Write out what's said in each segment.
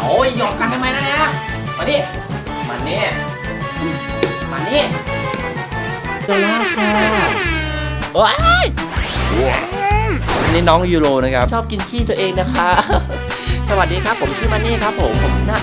เอาหยอกกันทำไมนะเนี่ยมาดิมานี่มานี่โซล่าค่ะโอ้ยอันนี้น้องยูโรนะครับ ชอบกินขี้ตัวเองนะคะ สวัสดีครับผมชื่อมันนี่ครับผมผมนะ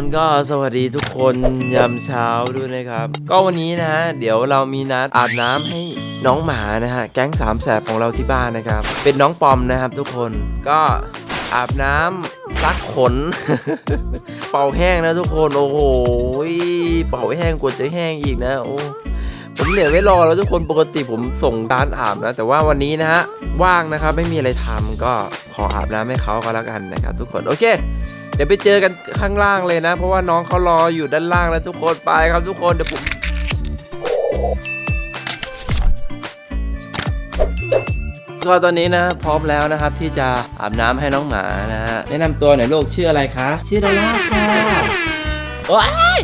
นก็สวัสดีทุกคนยามเช้าด้วยนะครับ ก็วันนี้นะเดี๋ยวเรามีนัดอาบน้ำให้น้องหมานะฮะแก๊งสามแสบของเราที่บ้านนะครับ เป็นน้องปอมนะครับทุกคนก็อาบน้ำซักขน เป่าแห้งนะทุกคนโอ้โหเป่าแห้งกว่าจะแห้งอีกนะโอ้ผมเหนื่อยไม่รอแล้วทุกคนปกติผมส่งร้านอาบนะ แต่ว่าวันนี้นะฮะว่างนะครับไม่มีอะไรทำก็ขออาบน้ำให้เขาก็แล้วกันนะครับทุกคนโอเค เดี๋ยวไปเจอกันข้างล่างเลยนะ เพราะว่าน้องเขารออยู่ด้านล่างแล้วทุกคนไปครับทุกคนเดี๋ยวผมก็ตอนนี้นะพร้อมแล้วนะครับที่จะอาบน้ำให้น้องหมานะฮะแนะนำตัวหน่อยลูกชื่ออะไรคะชื่อดอลล่าค่ะโอ้ย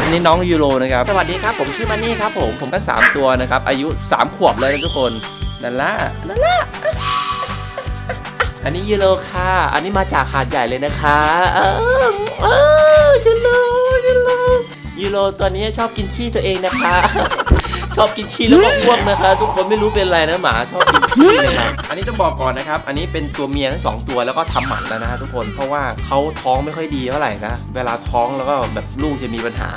อันนี้น้องยูโรนะครับสวัสดีครับผมชื่อมันนี่ครับผมผมก็สามตัวนะครับอายุสามขวบเลยนะทุกคนดอลล่าดอลล่า อันนี้ยูโรค่ะ อันนี้มาจากหาดใหญ่เลยนะคะเออเออยูโรยูโรยูโรตัวนี้ชอบกินขี้ตัวเองนะคะ ชอบกินขี้แล้วก็อ้วกนะคะ ทุกคนไม่รู้เป็นอะไรนะหมาชอบกินขี้นะครับอันนี้ต้องบอกก่อนนะครับ อันนี้เป็นตัวเมียทั้งสองตัวแล้วก็ทำหมันแล้วนะฮะทุกคนเพราะว่าเขาท้องไม่ค่อยดีเท่าไหร่นะเวลาท้องแล้วก็แบบลูกจะมีปัญหา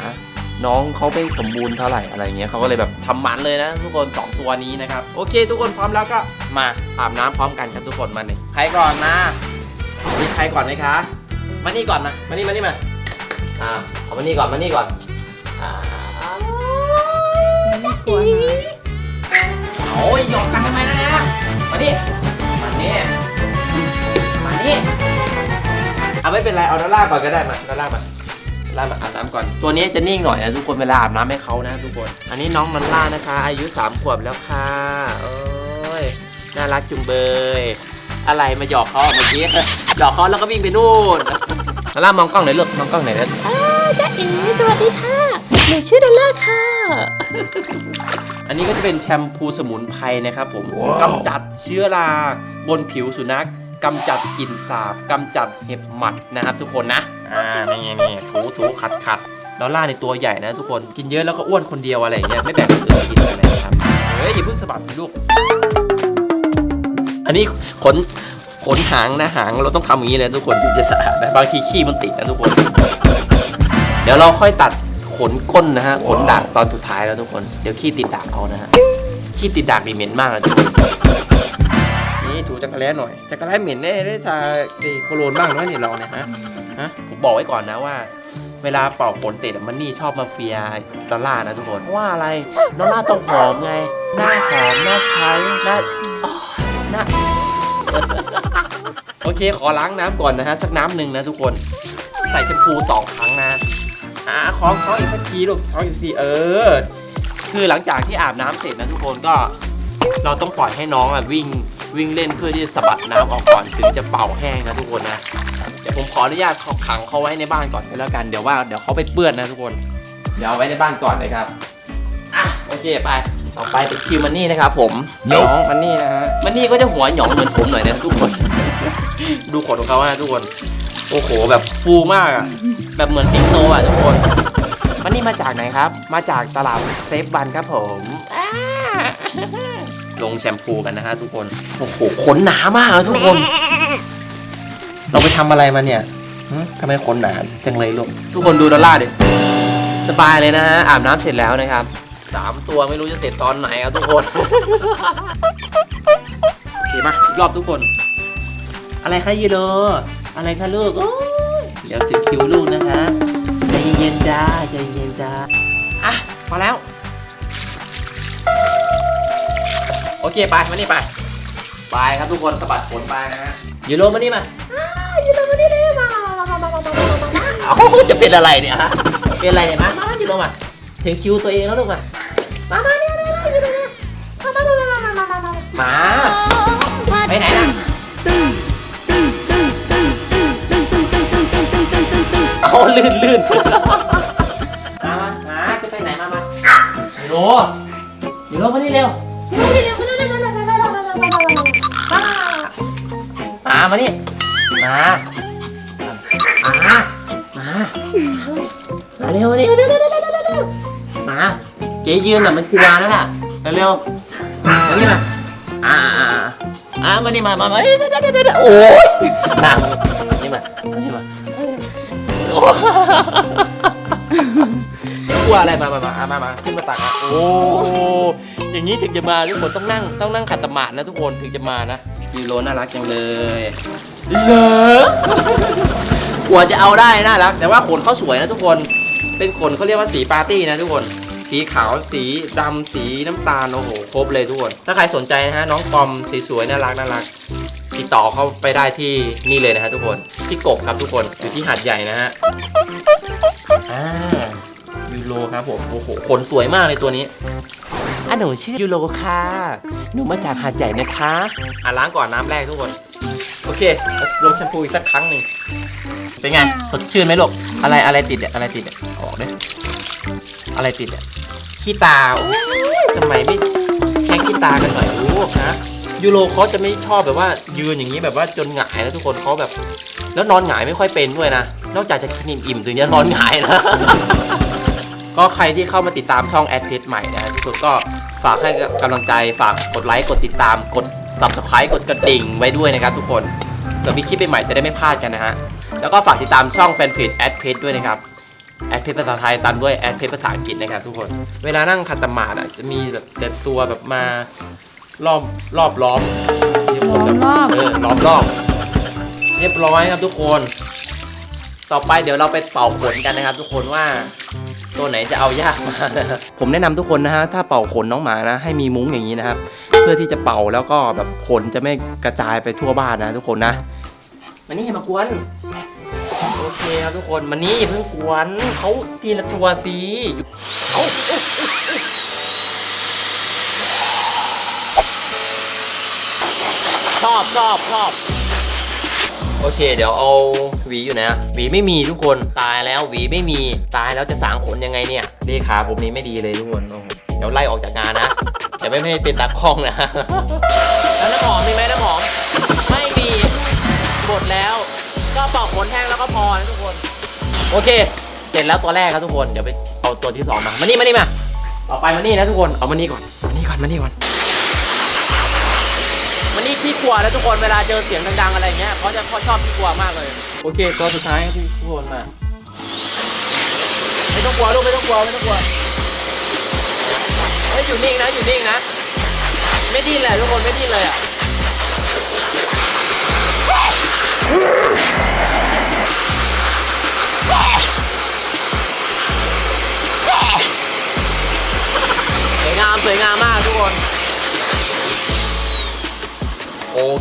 น้องเขาไม่สมบูรณ์เท่าไหร่อะไรเงี้ยเขาก็เลยแบบ ทำหมันเลยนะ ทุกคนสองตัวนี้นะครับ โอเค ทุกคนพร้อมแล้วก็มาอาบน้ำพร้อมกันครับทุกคนมาเนี่ยใครก่อนมามีใครก่อนไหมคะมานี่ก่อนนะมานี่มานี่มาอ่าเอามานี่ก่อนมานี่ก่อนอ่าไม่กลัวนะโอ้ยหยอกกันทำไมนะเนี่ยมาดิมานี่มานี่เอาไม่เป็นไรเอาดอลลาร์ก่อนก็ได้มาดอลลามา ลามาอาบน้ำก่อน ตัวนี้จะนิ่งหน่อยนะทุกคนเวลาอาบน้ำให้เขานะทุกคน อันนี้น้องมันล่านะคะ อายุ3ขวบแล้วค่ะโอ้ยน่ารักจุงเบย อะไรมาหยอกเขาอะเมื่อกี้หยอกเขาแล้วก็วิ่งไปนู่นมาล่ามองกล้องหน่อยลูกมองกล้องหน่อยนะจ้าเอ๋สวัสดีค่ะหนูชื่อดอลล่าค่ะ อันนี้ก็จะเป็นแชมพูสมุนไพรนะครับผมกำจัดเชื้อราบนผิวสุนัข กำจัดกลิ่นสาบกำจัดเห็บหมัดนะครับทุกคนนะ อ่า นี่นี่ถูถูขัดขัดแล้วล่าในตัวใหญ่นะทุกคน กินเยอะแล้วก็อ้วนคนเดียวอะไรอย่างเงี้ย ไม่แบ่งคนอื่นกินอะไรนะครับ เฮ้ยอย่าเพิ่งสะบัดสิลูก อันนี้ขนขนหางนะหางเราต้องทำอย่างนี้เลยทุกคนถึงจะสะอาดนะบางทีขี้มันติดนะทุกคน เดี๋ยวเราค่อยตัดขนก้นนะฮะขนดากตอนสุดท้ายแล้วทุกคน เดี๋ยวขี้ติดดากเอานะฮะขี้ติดดากนี่เหม็นมากเลยทุกคน นี่ถูจักรแล้หน่อยจักรแล้เหม็นได้ได้ทาไอ้โคโรนบ้างนะเนี่ยเราเนี่ยฮะฮะผมบอกไว้ก่อนนะว่า เวลาเป่าขนเสร็จอะมันนี่ชอบมาเฟียดอลล่านะทุกคนเพราะว่าอะไรดอลล่าต้องหอมไงหน้าหอมหน้าใช้หน้าอ๋อหน้า โอเคขอล้างน้ำก่อนนะฮะสักน้ำหนึ่งนะทุกคน ใส่แชมพูสองครั้งนะอ่าคล้องคล้องอีกสักทีลูกคล้องอีกทีเออ คือหลังจากที่อาบน้ำเสร็จนะทุกคนก็ เราต้องปล่อยให้น้องอะวิ่ง วิ่งเล่นเพื่อที่จะสะบัดน้ำออกก่อนถึงจะเป่าแห้งนะทุกคนนะเดี๋ยวผมขออนุญาตเขาขังเขาไว้ในบ้านก่อนก็แล้วกันเดี๋ยวว่าเดี๋ยวเขาไปเปื้อนนะทุกคนเดี๋ยวเอาไว้ในบ้านก่อนนะครับอะโอเคไปต่อไปเป็นคิวมันนี่นะครับผมน้องมันนี่นะฮะมันนี่ก็จะหัวหยองเหมือนผมหน่อยนะทุกคน ดูขนของเขาฮะทุกคนโอ้โหแบบฟูมากอะแบบเหมือนสิงโตอะทุกคนมันนี่มาจากไหนครับ มาจากตลาดเซฟวันครับผมอ่า ลงแชมพูกันนะฮะทุกคน โอ้โหขนหนามากอะทุกคน เราไปทำอะไรมาเนี่ยหึทำไมขนหนาจังเลยลูก ทุกคนดูดอลลาร์ดิ สบายเลยนะฮะ อาบน้ำเสร็จแล้วนะครับสามตัวไม่รู้จะเสร็จตอนไหนครับทุกคน โอเคมาอีกรอบทุกคน อะไรคะยีโรอะไรคะลูกโอ้ยเดี๋ยวถึงคิวลูกนะคะใจเย็นๆจ้าใจเย็นๆจ้าอะพอแล้ว โอเคไปมานี่ไปไปครับทุกคนสะบัดขนไปนะฮะยูโรมานี่มายูโรมานี่เลยมามามามามามามาเอ้าจะเป็นอะไรเนี่ยฮะเป็นอะไรเนี่ยมามายูโรมาถึงคิวตัวเองแล้วลูกมามามาเนี่ยเลยยูโรเนี่ยมามามามามามามาไปไหนนะเอาลื่นลื่นมามามาจะไปไหนมามายูโรยูโรมานี่เร็ว มามานี่ มา มา มามาเร็วมานี่มาเจ๊ยืนน่ะมันคือวแล้วล่ะเร็วๆมานี่มาอ่าอ่าอ่าอ่ามานี่มามามาเอ้ยเดี๋ยวเดี๋ยวเดี๋ยวโอ้ยนั่งนี่มานี่มาโอ้กลัวอะไรมามามาอะมามาขึ้นมาตักอะโอ้อย่างนี้ถึงจะมาทุกคนต้องนั่งต้องนั่งขัดสมาธินะทุกคนถึงจะมานะ ยูโรน่ารักจังเลยเหรอกว่าจะเอาได้น่ารัก แต่ว่าขนเขาสวยนะทุกคน เป็นขนเขาเรียกว่าสีปาร์ตี้นะทุกคน สีขาว สีดำ สีน้ำตาล โอ้โห ครบเลยทุกคน ถ้าใครสนใจนะฮะ น้องปอมสีสวยน่ารัก น่ารัก ติดต่อเข้าไปได้ที่นี่เลยนะฮะทุกคนพี่กบครับทุกคน อยู่ที่หาดใหญ่นะฮะอ่ายูโรครับผม โอ้โห ขนสวยมากเลยตัวนี้ อะหนูชื่อยูโรค่ะ หนูมาจากหาดใหญ่นะคะ อะล้างก่อนน้ำแรกทุกคน โอเคลงแชมพูอีกสักครั้งหนึ่งเป็นไงสดชื่นไหมลูกอะไรอะไรติดเนี่ยอะไรติดเนี่ยออกด้วยอะไรติดเนี่ยขี้ตาโอ้ยทำไมไม่แค่ขี้ตากันหน่อยลูกนะยูโรเขาจะไม่ชอบแบบว่ายืนอย่างนี้แบบว่าจนหงายนะทุกคนเขาแบบ แล้วนอนหงายไม่ค่อยเป็นด้วยนะ นอกจากจะกินอิ่มๆถึงจะนอนหงายนะก็ใครที่เข้ามาติดตามช่องแอดเพจใหม่นะทุกคนก็ ฝากให้กำลังใจฝากกดไลค์กดติดตามกด subscribe กดกระดิ่งไว้ด้วยนะครับทุกคนเผื่อมีคลิปใหม่ๆจะได้ไม่พลาดกันนะฮะแล้วก็ฝากติดตามช่องแฟนเพจแอดเพจด้วยนะครับแอดเพจภาษาไทยตามด้วยแอดเพจภาษาอังกฤษนะครับทุกคน เวลานั่งขัดสมาธิอะจะมีแบบแต่ตัวแบบมารอบรอบล้อมเรียกผมแบบล้อมรอบ เออล้อมรอบเรียบร้อยครับทุกคน ต่อไปเดี๋ยวเราไปเป่าขนกันนะครับ ทุกคนว่า ตัวไหนจะเอายากมานะผมแนะนำทุกคนนะฮะถ้าเป่าขนน้องหมานะให้มีมุ้งอย่างนี้นะครับ เพื่อที่จะเป่าแล้วก็แบบขนจะไม่กระจายไปทั่วบ้านนะทุกคนนะมานี่อย่ามากวนโอเคครับทุกคนมานี่อย่าเพิ่งกวนเขาทีละตัวสิเอาชอบชอบชอบ โอเค เดี๋ยวเอาหวีอยู่นะ หวีไม่มีทุกคนตายแล้วหวีไม่มีตายแล้วจะสางขนยังไงเนี่ยเลขาผมนี้ไม่ดีเลยทุกคนโอ้โหเดี๋ยวไล่ออกจากงานนะเดี๋ยวไม่ให้เป็นตากล้องนะ แล้วน้ำหอมมีไหมน้ำหอมไม่มีหมดแล้ว ก็เป่าขนแห้งแล้วก็พอนะทุกคน โอเค เสร็จแล้วตัวแรกครับทุกคนเดี๋ยวไปเอาตัวที่สองมามานี่มานี่มาต่อไปมานี่นะทุกคนเอามานี่ก่อนมานี่ก่อนมานี่ก่อน มันนี่ขี้กลัวนะทุกคนเวลาเจอเสียงดังๆอะไรเงี้ยเขาจะเขาชอบขี้กลัวมากเลย โอเคตัวสุดท้ายครับทุกคนมาไม่ต้องกลัวลูกไม่ต้องกลัวไม่ต้องกลัวเฮ้ยอยู่นิ่งนะอยู่นิ่งนะ ไม่ดิ้นเลยทุกคนไม่ดิ้นเลยอะ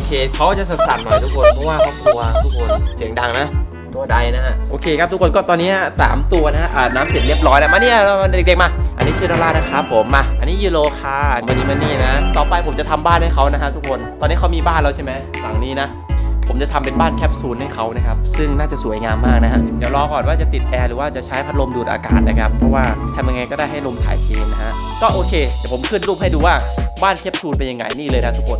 เคเขาจะสั่นๆหน่อยทุกคนเพราะว่าเขากลัวทุกคนเสียงดังนะตัวใดนะฮะโอเคครับทุกคนก็ตอนนี้สามตัวนะฮะอาบน้ำเสร็จเรียบร้อยแล้วมาเนี่ยเราเด็กๆมา อันนี้ชื่อดารานะครับผมมาอันนี้ยูโรค่ะวันนี้มานี่นะ ต่อไปผมจะทำบ้านให้เขานะฮะทุกคนตอนนี้เขามีบ้านแล้วใช่ไหมหลังนี้นะ ผมจะทำเป็นบ้านแคปซูลให้เขานะครับซึ่งน่าจะสวยงามมากนะฮะเดี๋ยวรอก่อนว่าจะติดแอร์หรือว่าจะใช้พัดลมดูดอากาศนะครับเพราะว่าทำยังไงก็ได้ให้ลมถ่ายเทนะฮะก็โอเคเดี๋ยวผมขึ้นรูปให้ดูว่าบ้านแคปซูลเป็นยังไงนี่เลยนะทุกคน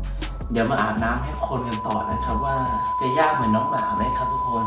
เดี๋ยวมาอาบน้ำให้คนกันต่อนะครับ ว่าจะยากเหมือนน้องหมาไหมครับทุกคน